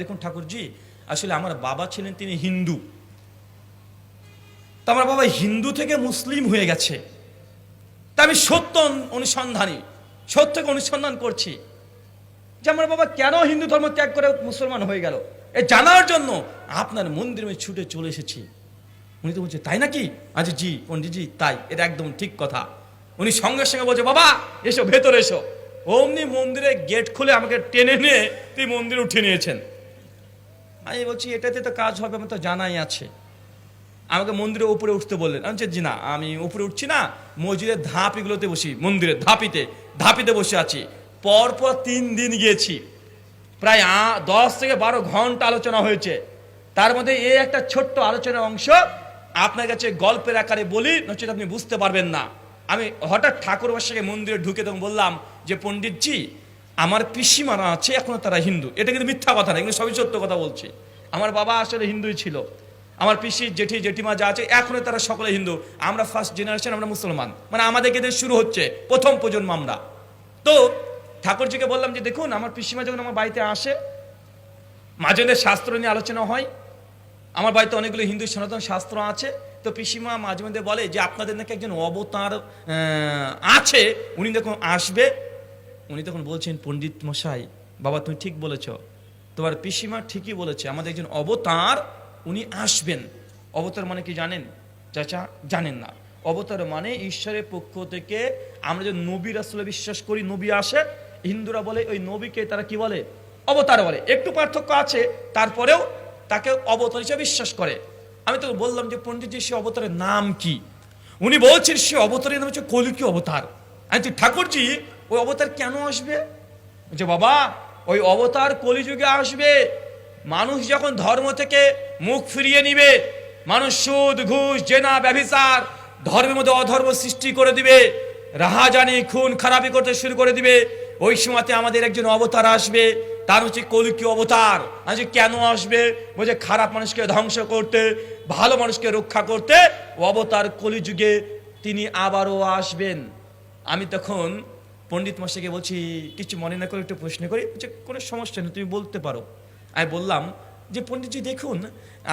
দেখুন ঠাকুরজি, আসলে আমার বাবা ছিলেন তিনি হিন্দু। তা আমার বাবা হিন্দু থেকে মুসলিম হয়ে গেছে। তা আমি সত্য অনুসন্ধানী সত্যকে অনুসন্ধান করছি যে আমার বাবা কেন হিন্দু ধর্ম ত্যাগ করে মুসলমান হয়ে গেল? এ জানার জন্য আপনার মন্দিরে আমি ছুটে চলে এসেছি। উনি তো বলছে, তাই নাকি? আজ জি, পণ্ডিতজি, তাই, এটা একদম ঠিক কথা। উনি সঙ্গে সঙ্গে বলছে, বাবা, এসো, ভেতরে এসো। অমনি মন্দিরে গেট খুলে আমাকে টেনে নিয়ে তুই মন্দিরে উঠে নিয়েছেন। আমি বলছি, এটাতে তো কাজ হবে, আমার তো জানাই আছে। আমাকে মন্দিরের উপরে উঠতে বললেন। আমি জি না, আমি উপরে উঠছি না, মসজিদের ধাপিগুলোতে বসি, মন্দিরের ধাপিতে ধাপিতে বসে আছি। পরপর তিন দিন গিয়েছি। প্রায় দশ থেকে বারো ঘণ্টা আলোচনা হয়েছে। তার মধ্যে এই একটা ছোট্ট আলোচনার অংশ আপনার কাছে গল্পের আকারে বলি নচেত আপনি বুঝতে পারবেন না। আমি হঠাৎ ঠাকুর বাসাকে মন্দিরে ঢুকে তখন বললাম যে, পণ্ডিতজি আমার পিসিমারা আছে, এখনও তারা হিন্দু। এটা কিন্তু মিথ্যা কথা না কিন্তু সবই সত্য কথা বলছি। আমার বাবা আসলে হিন্দুই ছিল। আমার পিসি, জেঠি, জেঠিমা যা আছে, এখনও তারা সকলে হিন্দু। আমরা ফার্স্ট জেনারেশন আমরা মুসলমান। মানে আমাদেরকে দিয়ে শুরু হচ্ছে, প্রথম প্রজন্ম আমরা। তো ঠাকুরজিকে বললাম যে, দেখুন, আমার পিসিমা যখন আমার বাড়িতে আসে, মাঝে শাস্ত্র নিয়ে আলোচনা হয়। আমার বাড়িতে অনেকগুলো হিন্দু সনাতন শাস্ত্র আছে। তো পিসিমা মাঝে মধ্যে বলে যে, আপনাদের নাকি একজন অবতার আছে। উনি দেখুন আসবে উনি তখন বলছেন, পণ্ডিত মশাই, বাবা তুমি ঠিক বলেছ। তোমার পিসিমা ঠিকই বলেছে। আমাদের একজন অবতার, উনি আসবেন। অবতার মানে কি জানেন? চাচা, জানেন না। অবতার মানে ঈশ্বরের পক্ষ থেকে আমরা যে নবী আসলে বিশ্বাস করি, নবী আসে, হিন্দুরা বলে ওই নবীকে তারা কি বলে? অবতার বলে। একটু পার্থক্য আছে, তারপরেও তাকে অবতার হিসেবে বিশ্বাস করে। আমি তো বললাম যে পণ্ডিতজি সে অবতারের নাম কি? উনি বলছেন, সে অবতারের নাম হচ্ছে কলিকি অবতার। আমি ঠাকুরজি ওই অবতার কেন আসবে? যে বাবা, ওই অবতার কলিযুগে আসবে। মানুষ যখন ধর্ম থেকে মুখ ফিরিয়ে নিবে, মানুষ সুদ, ঘুষ, জেনা, ব্যভিচার, ধর্মের মধ্যে অধর্ম সৃষ্টি করে দিবে, রাহাজানি, খুন, খারাপি করতে শুরু করে দিবে, ওই সময়তে আমাদের একজন অবতার আসবে, তার হচ্ছে কলিকি অবতার। আজ কেন আসবে? বলছে, খারাপ মানুষকে ধ্বংস করতে, ভালো মানুষকে রক্ষা করতে অবতার কলিযুগে তিনি আবারও আসবেন। আমি তখন পণ্ডিত মশাইকে বলছি, কিছু মনে না করে একটু প্রশ্ন করি যে কোনো সমস্যা নেই, তুমি বলতে পারো। আমি বললাম, যে পণ্ডিতজি দেখুন,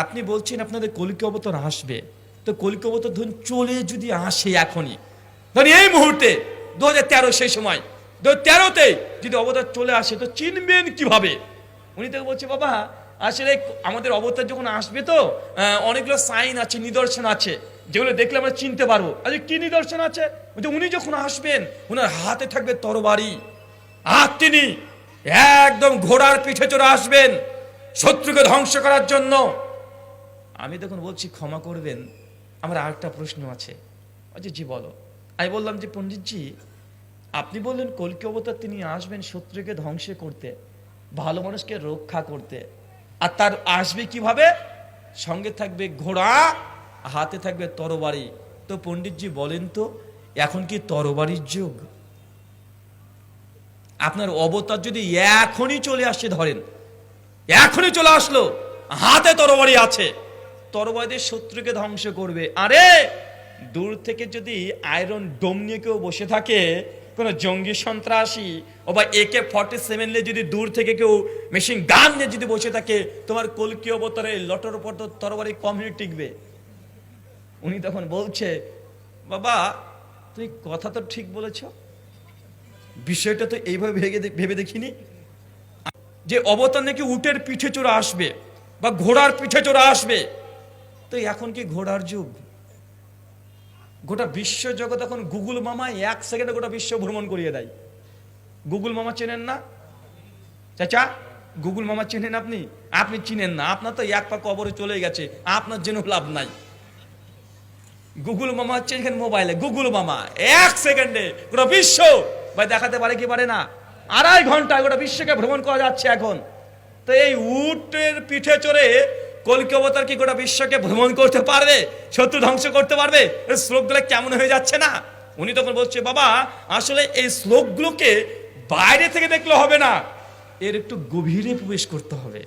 আপনি বলছেন আপনাদের কলিকি অবতার আসবে। তো কলিকি অবতার ধরুন চলে যদি আসে এখনই। ধরুন এই মুহূর্তে দু হাজার তেরো সেই সময় দু তেরোতে যদি অবতার চলে আসে, তো চিনবেন কীভাবে? উনি তো বলছে, বাবা, আসলে আমাদের অবতার যখন আসবে তো অনেকগুলো সাইন আছে, নিদর্শন আছে। যেগুলো দেখলে আমরা চিনতে পারব। আচ্ছা কি নিদর্শন আছে? বলছে, উনি যখন আসবেন ওনার হাতে থাকবে তরবারি। আর তিনি একদম ঘোড়ার পিঠে চড়ে আসবেন শত্রুকে ধ্বংস করার জন্য। আমি তখন বলছি ক্ষমা করবেন। আমার আরেকটা প্রশ্ন আছে। আচ্ছা জি বলো। আমি বললাম যে পণ্ডিতজি আপনি বললেন কলকি অবতার তিনি আসবেন শত্রুকে ধ্বংস করতে ভালো মানুষকে রক্ষা করতে। আর তার আসবে কীভাবে? সঙ্গে থাকবে ঘোড়া হাতে থাকবে তরবারি। তো পণ্ডিতজি বলেন তো, এখন কি তরবারির যুগ? আপনার অবতার যদি এখনই চলে আসছে ধরেন, এখনই চলে আসলো, হাতে তরবারি আছে তরবারি দিয়ে শত্রুকে ধ্বংস করবে। আরে, দূর থেকে যদি আয়রন ডোম নিয়ে কেউ বসে থাকে, কোনো জঙ্গি সন্ত্রাসী ও বা একে ফর্টি সেভেন নিয়ে যদি দূর থেকে কেউ মেশিন গান নিয়ে যদি বসে থাকে, তোমার কলকি অবতারে লটোর তো তরবারি কম টিকবে। উনি তখন বলছে, বাবা তুই কথা তো ঠিক বলেছ, বিষয়টা তো এইভাবে ভেবে ভেবে দেখিনি। যে অবতার নাকি উটের পিঠে চড়ে আসবে বা ঘোড়ার পিঠে চড়ে আসবে। তো এখন কি ঘোড়ার যুগ? গোটা বিশ্ব জগৎ এখন গুগল মামা এক সেকেন্ডে গোটা বিশ্ব ভ্রমণ করিয়ে দেয়। গুগল মামা চেনেন না? চাচা, গুগল মামা চেনেন আপনি? আপনি চিনেন না। আপনার তো এক পা কবরে চলে গেছে। আপনার জন্য লাভ নাই। গুগল মামা হচ্ছে এখানে মোবাইলে গুগল মামা এক সেকেন্ডে গোটা বিশ্ব, ভাই দেখাতে পারে কি পারে না? আড়াই ঘন্টায় গোটা বিশ্বকে ভ্রমণ করা যাচ্ছে এখন। তো এই উটের পিঠে চড়ে কলকি অবতার কি গোটা বিশ্বকে ভ্রমণ করতে পারবে? শত্রু ধ্বংস করতে পারবে? শ্লোকগুলো কেমন হয়ে যাচ্ছে না? উনি তখন বলছে, বাবা, আসলে এই শ্লোকগুলোকে বাইরে থেকে দেখলে হবে না। এর একটু গভীরে প্রবেশ করতে হবে।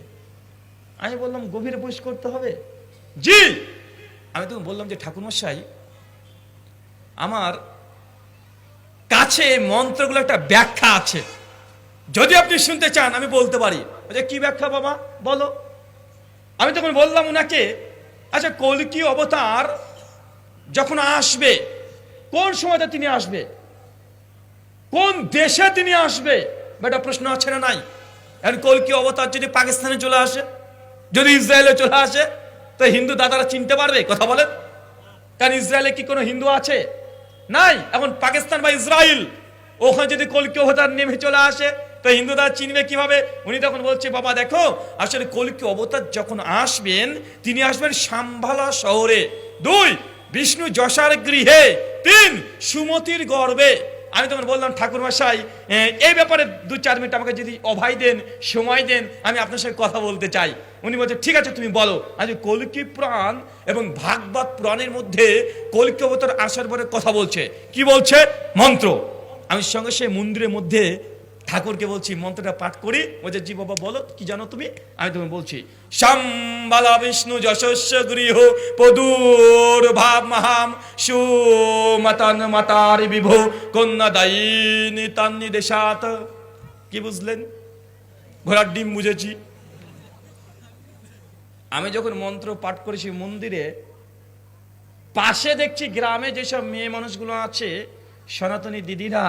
আমি বললাম, গভীরে প্রবেশ করতে হবে? জি! আমি তখন বললাম যে ঠাকুরমশাই আমার কাছে মন্ত্রগুলো একটা ব্যাখ্যা আছে। যদি আপনি শুনতে চান আমি বলতে পারি। বলছে, কি ব্যাখ্যা বাবা? বলো। আমি তখন বললাম ওনাকে আচ্ছা কলকি অবতার যখন আসবে কোন সময়টা তিনি আসবে? কোন দেশে তিনি আসবে? বেটা প্রশ্ন আছে না নাই? এখন কলকি অবতার যদি পাকিস্তানে চলে আসে যদি ইসরায়েলে চলে আসে তো হিন্দু দাদারা চিনতে পারবে, কথা বলেন। কারণ ইসরায়েলে কি কোনো হিন্দু আছে? নাই, এখন পাকিস্তান বা ইসরায়েল। ওখানে যদি কলকি অবতার নেমে চলে আসে, তো হিন্দুরা চিনবে কীভাবে? উনি তখন বলছে, বাবা, দেখো, আসলে কলকি অবতার যখন আসবেন, তিনি আসবেন সাম্ভালা শহরে। দুই, বিষ্ণু যশার গৃহে। তিন, সুমতির গর্বে। আমি তখন বললাম ঠাকুর মশাই এই ব্যাপারে দু চার মিনিট আমাকে যদি অভাই দেন, সময় দেন, আমি আপনার সঙ্গে কথা বলতে চাই। উনি বলছে, ঠিক আছে, তুমি বলো। আজ কলকি প্রাণ এবং ভাগবত প্রাণের মধ্যে কলকি অবতার আসার পরে কথা বলছে। কি বলছে? মন্ত্র। আমি সঙ্গে সে মন্দিরের মধ্যে ঠাকুরকে বলছি, মন্ত্রটা পাঠ করি। বলছে জি বাবা বলো, কি জানো তুমি? আমি তুমি বলছি, সম্বালা বিষ্ণু যশস্য গৃহ পদুর ভাব মহাম সুমতান মাতার বিভো কন্যা দায়িনী তান্নি দেশাত। কি বুঝলেন? ঘোড়ার ডিম বুঝেছি। আমি যখন মন্ত্র পাঠ করেছি মন্দিরে, পাশে দেখছি গ্রামে যেসব মেয়ে মানুষগুলো আছে, সনাতনী দিদিরা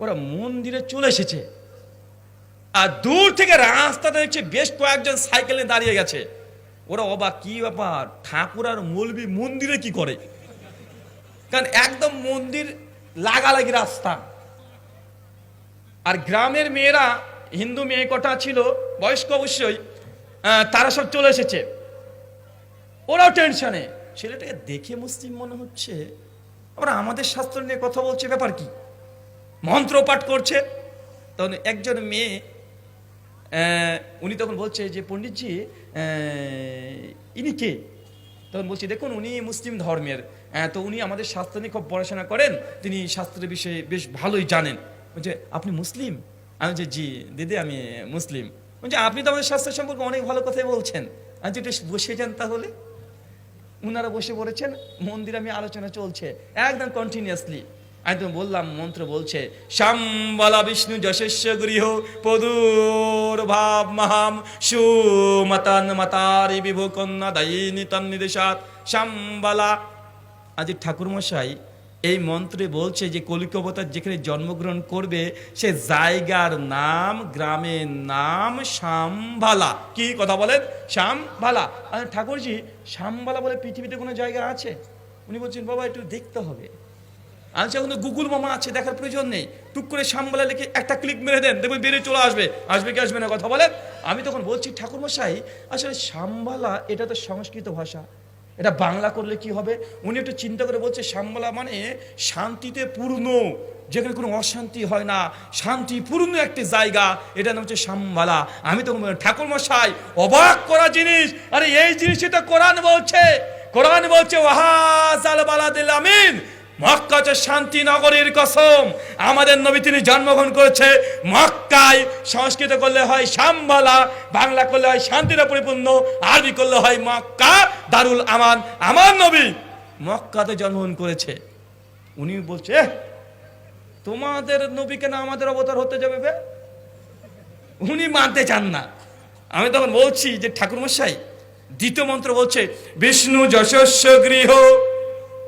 ওরা মন্দিরে চলে এসেছে। আর দূর থেকে রাস্তাতে দেখছি বেশ কয়েকজন সাইকেলে দাঁড়িয়ে গেছে। ওরা অবাক, কি ব্যাপার? ঠাকুর আর মৌলবি মন্দিরে কি করে? কারণ একদম মন্দির লাগালাগি রাস্তা। আর গ্রামের মেয়েরা, হিন্দু মেয়ে কটা ছিল, বয়স্ক অবশ্যই তারা সব চলে এসেছে। ওরাও টেনশনে। ছেলেটাকে দেখে মুসলিম মনে হচ্ছে, আবার আমাদের শাস্ত্র নিয়ে কথা বলছে, ব্যাপার কি? মন্ত্র পাঠ করছে। তখন একজন মেয়ে উনি তখন বলছে যে, পণ্ডিতজি ইনি কে? তখন বলছি, দেখুন, উনি মুসলিম ধর্মের। তো উনি আমাদের শাস্ত্র নিয়ে খুব পড়াশোনা করেন। তিনি শাস্ত্রের বিষয়ে বেশ ভালোই জানেন। বলছে, আপনি মুসলিম? আমি যে জি, দিদি, আমি মুসলিম। বলছে, আপনি তো আমাদের শাস্ত্র সম্পর্কে অনেক ভালো কথাই বলছেন। আমি যে একটু বসে যান তাহলে? উনারা বসে পড়েছেন। মন্দির আমি আলোচনা চলছে, একদম কন্টিনিউয়াসলি আমি তো বললাম, মন্ত্র বলছে, শ্যামবালা বিষ্ণু যশস্য গৃহ পদুর ভাব মহাম, সুমতান মাতারি বিভো কন্যা দায়িনী তন্নিদেশাত শ্যামবালা, আজ ঠাকুরমশাই, এই মন্ত্রে বলছে যে, কলিকবতার যেখানে জন্মগ্রহণ করবে, সে জায়গার নাম, গ্রামের নাম শ্যামভালা কি কথা বলেন? শ্যামভালা ঠাকুরজি, শ্যামবালা বলে পৃথিবীতে কোনো জায়গা আছে? উনি বলছেন, বাবা, একটু দেখতে হবে। আমি এখন তো গুগল মামা আছে দেখার প্রয়োজন নেই। টুক করে শ্যামবালা লিখে একটা ক্লিক মেরে দেন দেখবেন বেরিয়ে চলে আসবে। আসবে কি আসবে না কথা বলেন? আমি তখন বলছি ঠাকুরমশাই আসলে শ্যামবালা এটা তো সংস্কৃত ভাষা। এটা বাংলা করলে কি হবে? উনি একটু চিন্তা করে বলছে শ্যামবালা মানে শান্তিতে পূর্ণ যেখানে কোনো অশান্তি হয় না। শান্তিপূর্ণ একটি জায়গা এটা নাম হচ্ছে শ্যামবালা। আমি তখন বললাম, ঠাকুরমশাই অবাক করা জিনিস। আরে এই জিনিসই তো কোরআন বলছে। কোরআন বলছে ওয়াহাজাল বালাদিল আমিন। মক্কা শান্তি নগরীর কসম। আমাদের নবী তিনি জন্মগ্রহণ করেছে মক্কায়। সংস্কৃত করলে হয় শ্যামবালা বাংলা করলে হয় শান্তিতে পরিপূর্ণ আরবি করলে হয় মক্কা। দারুল আমান আমার নবী মক্কাতে জন্মগ্রহণ করেছে। উনি বলছে "এহ, তোমাদের নবী কেন আমাদের অবতার হতে যাবে বে? উনি মানতে চান না। আমি তখন বলছি যে ঠাকুরমশাই দ্বিতীয় মন্ত্র বলছে বিষ্ণু যশস্য গৃহ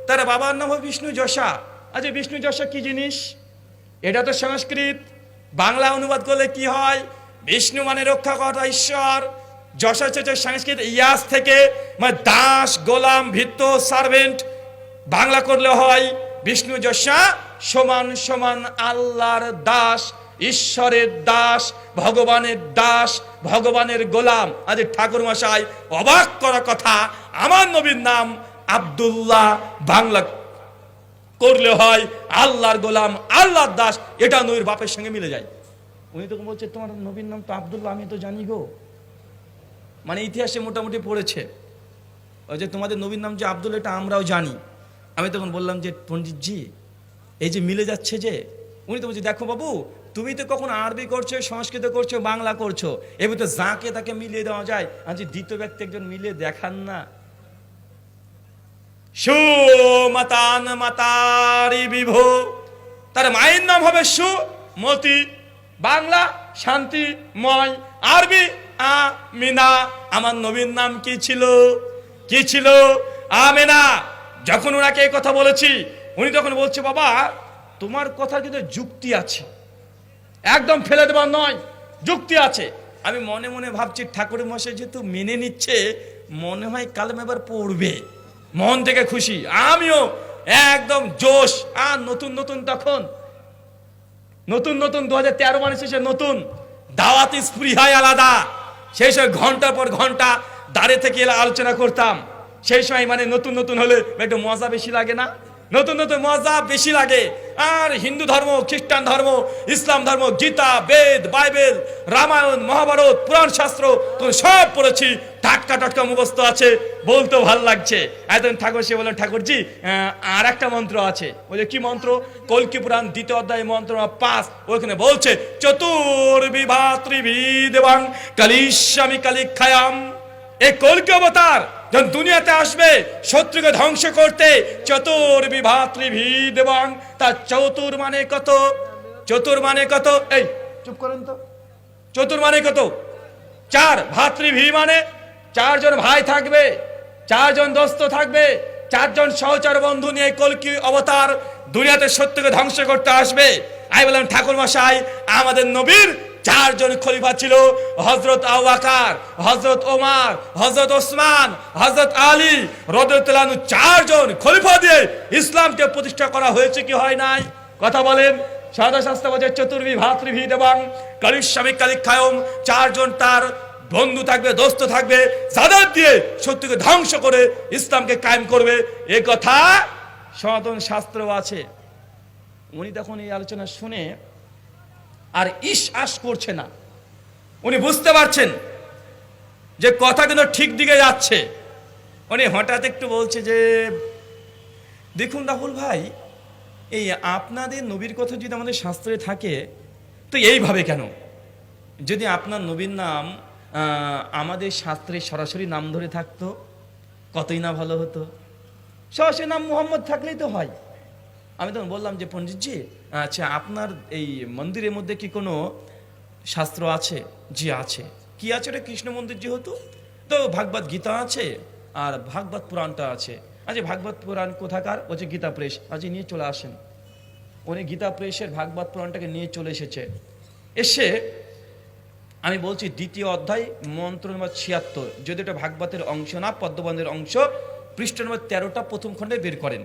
তার বাবার নাম হবে বিষ্ণু যশা। আচ্ছা বিষ্ণু যশা কি জিনিস? এটা তো সংস্কৃত। বাংলা অনুবাদ করলে কি হয়? বিষ্ণু মানে রক্ষা করা ঈশ্বর। যশা হচ্ছে সংস্কৃত ইয়াস থেকে মানে দাস, গোলাম ভিত্ত সার্ভেন্ট। বাংলা করলে হয় বিষ্ণু যশা সমান সমান আল্লাহর দাস, ঈশ্বরের দাস, ভগবানের দাস, ভগবানের গোলাম। আজ ঠাকুর মশাই অবাক করা কথা। আমার নবীর নাম আব্দুল্লাহ বাংলা করলে হয় আল্লাহর গোলাম, আল্লাহর দাস, এটা নবীর বাপের সঙ্গে মিলে যায়। উনি তো বলছে, তোমার নবীর নাম তো আব্দুল্লাহ, আমি তো জানি গো। মানে ইতিহাসে মোটামুটি পড়েছে। ওই যে তোমাদের নবীর নাম যে আব্দুল, এটা আমরাও জানি। আমি তখন বললাম যে, পণ্ডিতজি, এই যে মিলে যাচ্ছে যে? উনি তো বলছে, দেখো বাবু, তুমি তো কখন আরবি করছ, সংস্কৃত করছ, বাংলা করছ এবার তো যাকে তাকে মিলিয়ে দেওয়া যায়। যে দ্বিতীয় ব্যক্তি একজন মিলিয়ে দেখান না। সুমতান মাতারি বিভো। তার মায়ের নাম হবে সুমতি বাংলা শান্তিময় আরবি আমিনা আমার নবীর নাম কি ছিল? কি ছিল? আমেনা যখন ওনাকে এই কথা বলেছি, উনি তখন বলছে, বাবা, তোমার কথা কিন্তু যুক্তি আছে। একদম ফেলে দেবার নয়, যুক্তি আছে। আমি মনে মনে ভাবছি ঠাকুর মশাই যেহেতু মেনে নিচ্ছে, মনে হয় কালম এবার পড়বে। মন থেকে খুশি। আমিও একদম জোশ। আর নতুন নতুন তখন। নতুন নতুন দু হাজার তেরো মানে শেষে নতুন। দাওয়াতি স্পৃহায় আলাদা। সেই সময় ঘণ্টার পর ঘণ্টা দাঁড়িয়ে থেকে আলোচনা করতাম। সেই সময় মানে নতুন নতুন হলে একটু মজা বেশি লাগে না? নতুন নতুন মজা বেশি লাগে। আর হিন্দু ধর্ম, খ্রিস্টান ধর্ম, ইসলাম ধর্ম, গীতা, বেদ, বাইবেল, রামায়ণ, মহাভারত, পুরাণ শাস্ত্র তো সব পড়েছি। টাটকা টাটকা মুখস্থ আছে বলতে ভালো লাগছে। একদিন ঠাকুর, সে বললেন, ঠাকুরজি আর একটা মন্ত্র আছে। বলে, কি মন্ত্র? কলকি পুরাণ, দ্বিতীয় অধ্যায়, মন্ত্র পাঁচ। ওখানে বলছে চতুর্বিভা ত্রিবিদেবাং কালিস্বামী কালিক্ষায়াম। এই কলকি অবতার যখন দুনিয়াতে আসবে, শত্রুকে ধ্বংস করতে চতুর বিভাতৃভি দেবাং তার চতুর মানে কত? চতুর মানে কত? এই, চুপ করেন তো। চতুর মানে কত? চার ভাতৃভি মানে চারজন ভাই থাকবে, চারজন দোস্ত থাকবে, চারজন সহচর বন্ধু নিয়ে কলকি অবতার দুনিয়াতে সত্যকে ধ্বংস করতে আসবে। আমি বললাম ঠাকুর মশাই আমাদের নবীর চারজন খলিফা ছিল হজরত আওয়াকার হজরত ওমার হজরত ওসমান হজরত আলী রদুল্লাহ চারজন খলিফা দিয়ে ইসলামকে প্রতিষ্ঠা করা হয়েছে কি হয় নাই? কথা বলেন। সাদা শাস্ত্র বলছে, চতুর্ভি, ভাতৃভি দেবাং কালিস্বামী কালিক্ষায়ম চারজন তার বন্ধু থাকবে, দোস্ত থাকবে যাদের দিয়ে সত্যকে ধ্বংস করে ইসলামকে কায়েম করবে। এ কথা সনাতন শাস্ত্র আছে। উনি তখন এই আলোচনা শুনে আর ইস আস করছে না। উনি বুঝতে পারছেন যে কথা কিন্তু ঠিক দিকে যাচ্ছে। উনি হঠাৎ একটু বলছে যে, দেখুন রাহুল ভাই, এই আপনাদের নবীর কথা যদি আমাদের শাস্ত্রে থাকে, তো এইভাবে কেন? যদি আপনার নবীর নাম আমাদের শাস্ত্রে সরাসরি নাম ধরে থাকতো, কতই না ভালো হতো? সরাসরি নাম মোহাম্মদ থাকলেই তো হয়। আমি তখন বললাম যে, পণ্ডিতজি আচ্ছা আপনার এই মন্দিরের মধ্যে কি কোনো শাস্ত্র আছে? জি, আছে। কি আছে ওটা? কৃষ্ণ মন্দির যেহেতু, তো ভাগবত গীতা আছে আর ভাগবত পুরাণটা আছে। আচ্ছা ভাগবত পুরাণ কোথাকার? বলছে গীতা প্রেস। আজ নিয়ে চলে আসেন। উনি গীতা প্রেসের ভাগবত পুরাণটাকে নিয়ে চলে এসেছে। এসে আমি বলছি, দ্বিতীয় অধ্যায়, মন্ত্র নম্বর ছিয়াত্তর। যদি এটা ভাগবতের অংশ না, পদ্মবন্ধের অংশ, পৃষ্ঠ নম্বর তেরোটা প্রথম খণ্ডে বের করেন।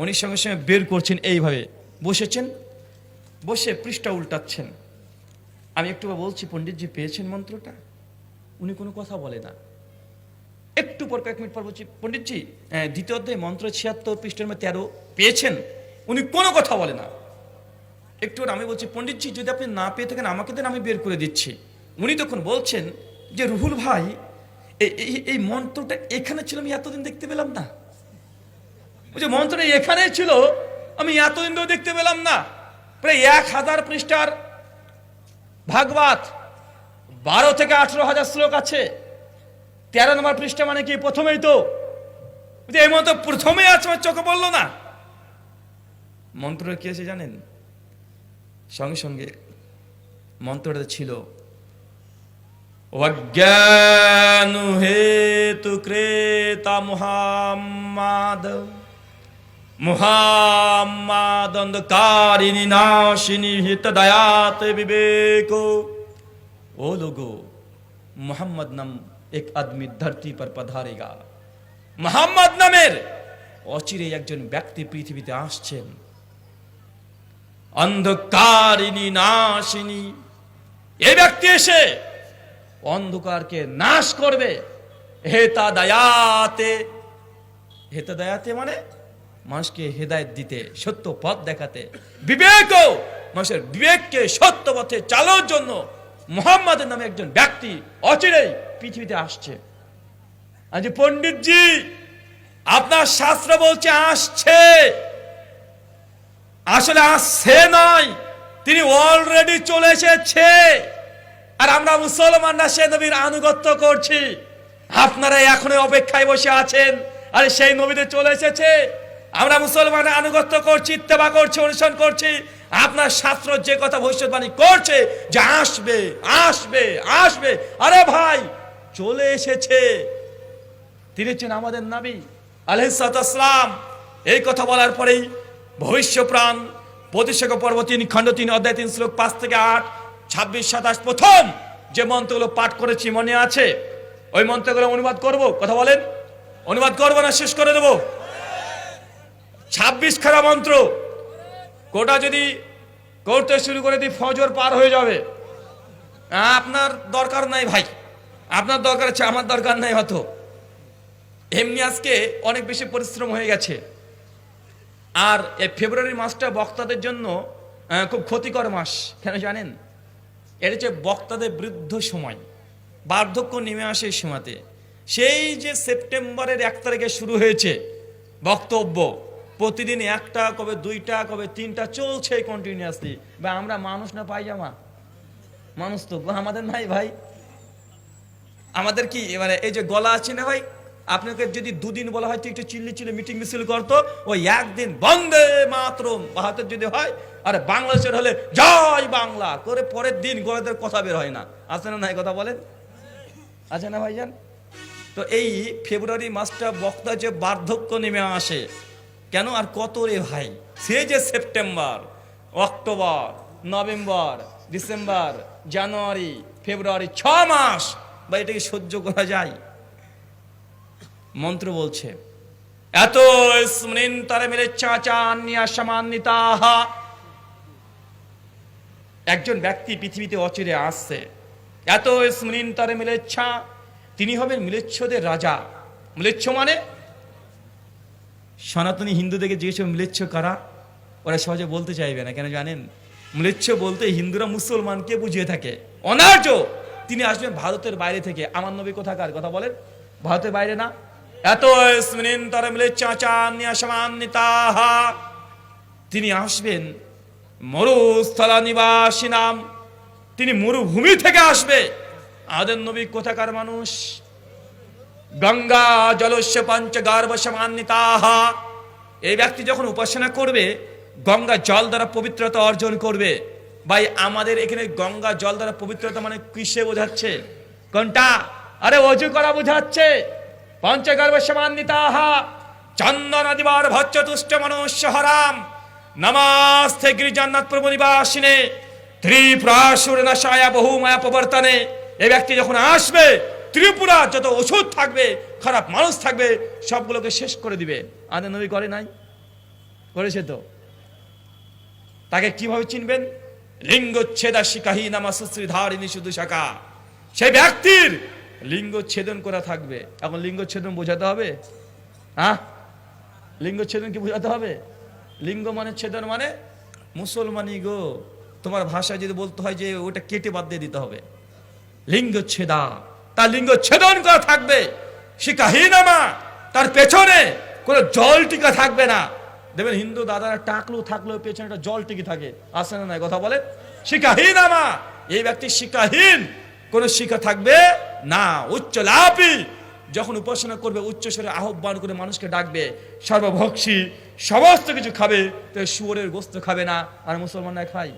উনি সঙ্গে সঙ্গে বের করছেন এইভাবে। বসেছেন, বসে পৃষ্ঠা উল্টাচ্ছেন। আমি একটু বলছি, পণ্ডিতজি, পেয়েছেন মন্ত্রটা? উনি কোনো কথা বলে না। একটু পর কয়েক মিনিট পর বলছি, পণ্ডিতজি দ্বিতীয় অধ্যায়, মন্ত্র ছিয়াত্তর পৃষ্ঠের মধ্যে তেরো পেয়েছেন? উনি কোনো কথা বলে না। একটু আমি বলছি, পণ্ডিতজি, যদি আপনি না পেয়ে থাকেন, আমাকে দেন, আমি বের করে দিচ্ছি। উনি তখন বলছেন যে, রুহুল ভাই এই মন্ত্রটা এখানে ছিল, আমি এতদিন দেখতে পেলাম না। যে মন্ত্রটা এখানে ছিল আমি এতদিন ধরে দেখতে পেলাম না। প্রায় এক হাজার পৃষ্ঠার ভাগবত বারো থেকে আঠেরো হাজার শ্লোক আছে। তেরো নম্বর পৃষ্ঠা মানে কি? প্রথমেই তো বলছি, এই মন্ত্র প্রথমেই আছে আমার চোখে বলল না। মন্ত্রটা কি আছে জানেন? সঙ্গে সঙ্গে মন্ত্রটা ছিল অজ্ঞানু হেতু ক্রেতা মুহাম্মাদ। মুহাম্মাদ অন্ধকারিণী নাশিনী হিত দয়াত বিবেক ओ लोगो मोहम्मद नाम एक आदमी धरती पर पधारेगा মোহাম্মদ নামের অচিরে একজন ব্যক্তি পৃথিবীতে আসছেন অন্ধকারিণী নাশিনী এই ব্যক্তি এসে অন্ধকারকে নাশ করবে হেতা দয়াতে হেতা দয়াতে মানে মানুষকে হেদায়েত দিতে, সত্য পথ দেখাতে বিবেক মানুষের বিবেককে সত্য পথে চালানোর জন্য মোহাম্মদের নামে একজন ব্যক্তি অচিরেই পৃথিবীতে আসছে। আজ পণ্ডিতজি, আপনার শাস্ত্র বলছে, আসছে। আসলে আসছে নয়, তিনি অলরেডি চলে এসেছে। আর আমরা মুসলমানরা সে নবীর আনুগত্য করছি। আপনারা এখনও অপেক্ষায় বসে আছেন, আরে সেই নবীতে চলে এসেছে। আমরা মুসলমানের আনুগত্য করছি, ইত্তেবা করছি, অনুসরণ করছি। আপনার শাস্ত্র যে কথা ভবিষ্যৎবাণী করছে যে আসবে আসবে আসবে। আরে ভাই, চলে এসেছে। তিনি হচ্ছেন আমাদের নবী আলহিসাম এই কথা বলার পরেই ভবিষ্য প্রাণ প্রতিশেখ পর্ব তিন, খণ্ড তিন, অধ্যায় তিন, শ্লোক পাঁচ থেকে আট, ছাব্বিশ, সাতাশ, প্রথম যে মন্ত্রগুলো পাঠ করেছি মনে আছে, ওই মন্ত্রগুলো অনুবাদ করব। কথা বলেন? অনুবাদ করব না শেষ করে দেব? ছাব্বিশ খানা মন্ত্র। কোটা যদি করতে শুরু করে দিই, ফজর পার হয়ে যাবে। আপনার দরকার নাই ভাই। আপনার দরকার আছে, আমার দরকার নাই হয়তো। এমনি আজকে অনেক বেশি পরিশ্রম হয়ে গেছে। আর এই ফেব্রুয়ারি মাসটা বক্তাদের জন্য খুব ক্ষতিকর মাস, কেন জানেন? এটা হচ্ছে বক্তাদের বৃদ্ধ সময়, বার্ধক্য নেমে আসে এই সময়তে। সেই যে সেপ্টেম্বরের এক তারিখে শুরু হয়েছে বক্তব্য প্রতিদিন একটা, কবে দুইটা, কবে তিনটা চলছে কন্টিনিউয়াসলি বা আমরা মানুষ না পাইজামা মানুষ তো। আমাদের নাই ভাই। আমাদের কি মানে এই যে গলা আছে না ভাই, আপনাকে যদি দুদিন বলা হয় তো একটু চিল্লি চিল্লি মিটিং মিছিল করতো, ওই একদিন বন্দে মাত্র ভারতের যদি হয়, আর বাংলাদেশের হলে জয় বাংলা। করে পরের দিন গলাদের কথা বের হয় না। আছে না নাই কথা বলেন? আছে না ভাইজান? তো এই ফেব্রুয়ারি মাসটা বক্তা যে বার্ধক্য নেমে আসে কেন আর কত রে ভাই? সে যে September, October, November, December, January, February, ছ মাস বা এটাকে সহ্য করা যায়? মন্ত্র বলছে, এত স্মৃণ তারে মেরে চাচান্যা সমান্বিতাহা একজন ব্যক্তি পৃথিবীতে অচিরে আসছে, এত স্মৃণ তারে মিলেচ্ছা তিনি হবেন মিলেচ্ছদের রাজা। মিলেচ্ছ মানে সনাতনী হিন্দুদেরকে জিজ্ঞেস মিলেচ্ছ কারা? ওরা সহজে বলতে চাইবে না। কেন জানেন? মিলেচ্ছ বলতে হিন্দুরা মুসলমানকে বুঝিয়ে থাকে? অনার্য! তিনি আসবেন ভারতের বাইরে থেকে। আমার নবী কোথাকার? কথা বলেন। ভারতের বাইরে না? এত তারে মিলেচ্ছা তিনি আসবেন মরুস্থলা নিবাসী নাম। তিনি মরুভূমি থেকে আসবে। আমাদের নবী কোথাকার মানুষ? গঙ্গা জলস্য পঞ্চ গর্ভ সমান্বিতাহা এই ব্যক্তি যখন উপাসনা করবে, গঙ্গা জল দ্বারা পবিত্রতা অর্জন করবে। ভাই, আমাদের এখানে গঙ্গা জল দ্বারা পবিত্রতা মানে কিসে বোঝাচ্ছে? কোনটা? আরে অজু করা বোঝাচ্ছে। পঞ্চগর্ভ সমান্বিতাহা চন্দন দিবার ভচ্চ তুষ্ট মনুষ্য হরাম। নমাস্তে গিরিজান্নাথ প্রভু নিবাসিনে। ত্রিপুরাসুর নাশায়া বহু মায়া প্রবর্তনে। এই ব্যক্তি যখন আসবে ত্রিপুরা যত ওষুধ থাকবে, খারাপ মানুষ থাকবে, সবগুলোকে শেষ করে দিবে। আদে নবী করে নাই? করেছে তো। তাকে কীভাবে চিনবেন? লিঙ্গচ্ছেদা শিকাহী নামা সুশ্রীধারিণী শুধু শাখা। সেই ব্যক্তির লিঙ্গ ছেদন করা থাকবে। এখন লিঙ্গ ছেদন বোঝাতে হবে? হ্যাঁ লিঙ্গ ছেদন কি বোঝাতে হবে? লিঙ্গ মানে ছেদন মানে মুসলমানি গো। তোমার ভাষায় যদি বলতে হয় যে ওটা কেটে বাদ দিয়ে দিতে হবে। লিঙ্গ ছেদা তার লিঙ্গ ছেদন করা থাকবে। শিকাহীনামা তার পেছনে কোনো জল টিকা থাকবে না। দেখবেন হিন্দু দাদারা টাকলো থাকলেও পেছনে একটা জল টিকে থাকে। আসে না কথা বলে? শিকাহীনামা এই ব্যক্তি শিকাহীন। কোনো শিক্ষা থাকবে না। উচ্চ লাপি। যখন উপাসনা করবে, উচ্চ স্বরে আহ্বান করে মানুষকে ডাকবে, সর্বভক্ষী, সমস্ত কিছু খাবে, তো শুয়োরের গোস্ত খাবে না। আর মুসলমানরা খায়।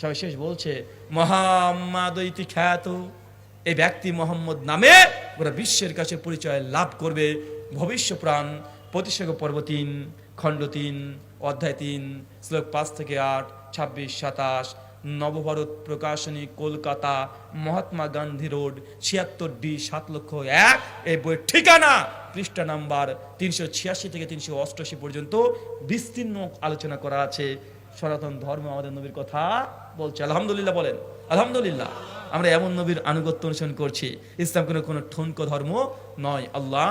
সবাই শেষ বলছে, মোহাম্মদ খ্যাত। এই ব্যক্তি মোহাম্মদ নামে ওরা বিশ্বের কাছে পরিচয় লাভ করবে। ভবিষ্য প্রাণ প্রতিষেধক পর্ব তিন খণ্ড তিন, অধ্যায় তিন, শ্লোক পাঁচ থেকে আট, ছাব্বিশ, সাতাশ, নবভারত প্রকাশনী, কলকাতা, মহাত্মা গান্ধী রোড, ছিয়াত্তর ডি, সাত লক্ষ এক। এই বইয়ের ঠিকানা পৃষ্ঠা নাম্বার তিনশো ছিয়াশি থেকে তিনশো অষ্টআশি পর্যন্ত বিস্তীর্ণ আলোচনা করা আছে। সনাতন ধর্ম আমাদের নবীর কথা বলছে। আলহামদুলিল্লাহ বলেন। আলহামদুলিল্লাহ। আমরা এমন নবীর আনুগত্য অনুসরণ করছি, ইসলাম কোনো কোনো ঠনক ধর্ম নয়। আল্লাহ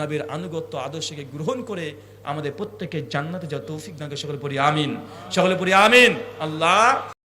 নবীর আনুগত্য আদর্শকে গ্রহণ করে আমাদের প্রত্যেকের জান্নাতে যত তৌফিক দানকে সকলে পড়ি আমিন। সকলে পড়ি আমিন। আল্লাহ